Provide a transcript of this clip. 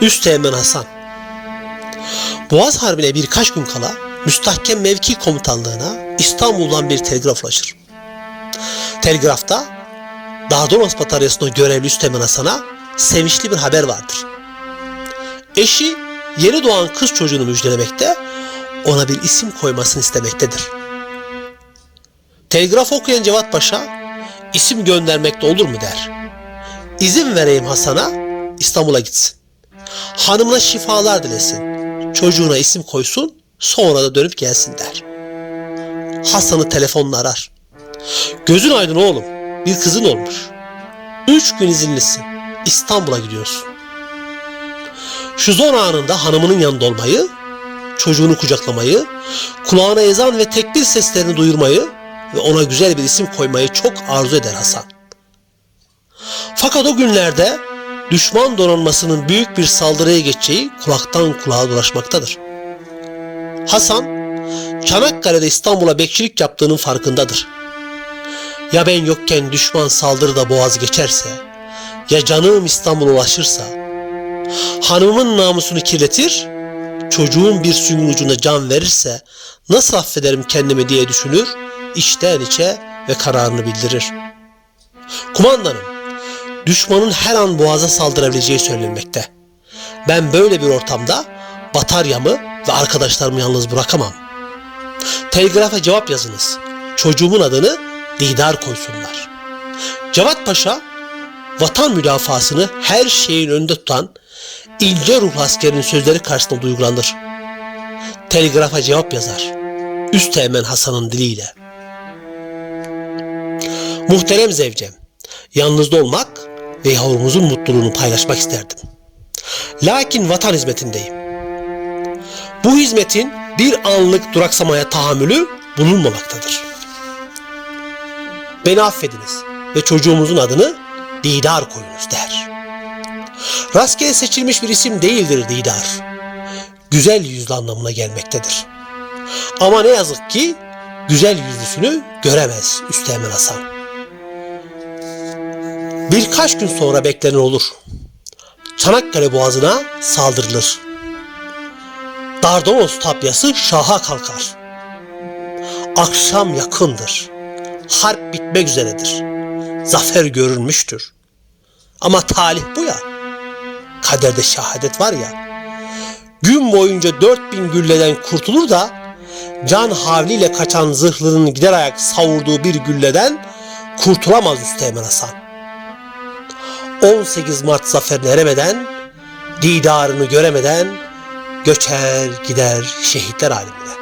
Üsteğmen Hasan Boğaz Harbi'ne birkaç gün kala müstahkem mevki komutanlığına İstanbul'dan bir telgraf ulaşır. Telgrafta Dardanos bataryasında görevli Üsteğmen Hasan'a sevinçli bir haber vardır. Eşi yeni doğan kız çocuğunu müjdelemekte, ona bir isim koymasını istemektedir. Telgraf okuyan Cevat Paşa, isim göndermekte olur mu der. İzin vereyim Hasan'a, İstanbul'a gitsin. Hanımına şifalar dilesin. Çocuğuna isim koysun, sonra da dönüp gelsin der. Hasan'ı telefonla arar. Gözün aydın oğlum, bir kızın olmuş. Üç gün izinlisin, İstanbul'a gidiyorsun. Şu zor anında hanımının yanında olmayı, çocuğunu kucaklamayı, kulağına ezan ve tekbir seslerini duyurmayı ve ona güzel bir isim koymayı çok arzu eder Hasan. Fakat o günlerde düşman donanmasının büyük bir saldırıya geçeceği kulaktan kulağa dolaşmaktadır. Hasan, Çanakkale'de İstanbul'a bekçilik yaptığının farkındadır. Ya ben yokken düşman saldırıda boğaz geçerse, ya canım İstanbul'a ulaşırsa, hanımımın namusunu kirletir, çocuğun bir suyun ucunda can verirse nasıl affederim kendimi diye düşünür, içten içe ve kararını bildirir. Kumandanım, düşmanın her an boğaza saldırabileceği söylenmekte. Ben böyle bir ortamda bataryamı ve arkadaşlarımı yalnız bırakamam. Telgrafa cevap yazınız. Çocuğumun adını Didar koysunlar. Cevat Paşa vatan müdafasını her şeyin önünde tutan ince ruh askerinin sözleri karşısında duygulanır. Telgrafa cevap yazar. Üsteğmen Hasan'ın diliyle. Muhterem zevcem, yalnızda olmak ve yavrumuzun mutluluğunu paylaşmak isterdim. Lakin vatan hizmetindeyim. Bu hizmetin bir anlık duraksamaya tahammülü bulunmamaktadır. Beni affediniz ve çocuğumuzun adını Didar koyunuz der. Rastgele seçilmiş bir isim değildir Didar. Güzel yüzlü anlamına gelmektedir. Ama ne yazık ki güzel yüzlüsünü göremez Üsteğmen Hasan. Birkaç gün sonra beklenen olur. Çanakkale Boğazı'na saldırılır. Dardanos tapyası şaha kalkar. Akşam yakındır. Harp bitmek üzeredir. Zafer görülmüştür. Ama talih bu ya. Kaderde şehadet var ya. Gün boyunca 4000 gülleden kurtulur da can havliyle kaçan zırhlının gider ayak savurduğu bir gülleden kurtulamaz Üsteğmen Hasan. 18 Mart zaferine eremeden, didarını göremeden göçer gider şehitler alemine.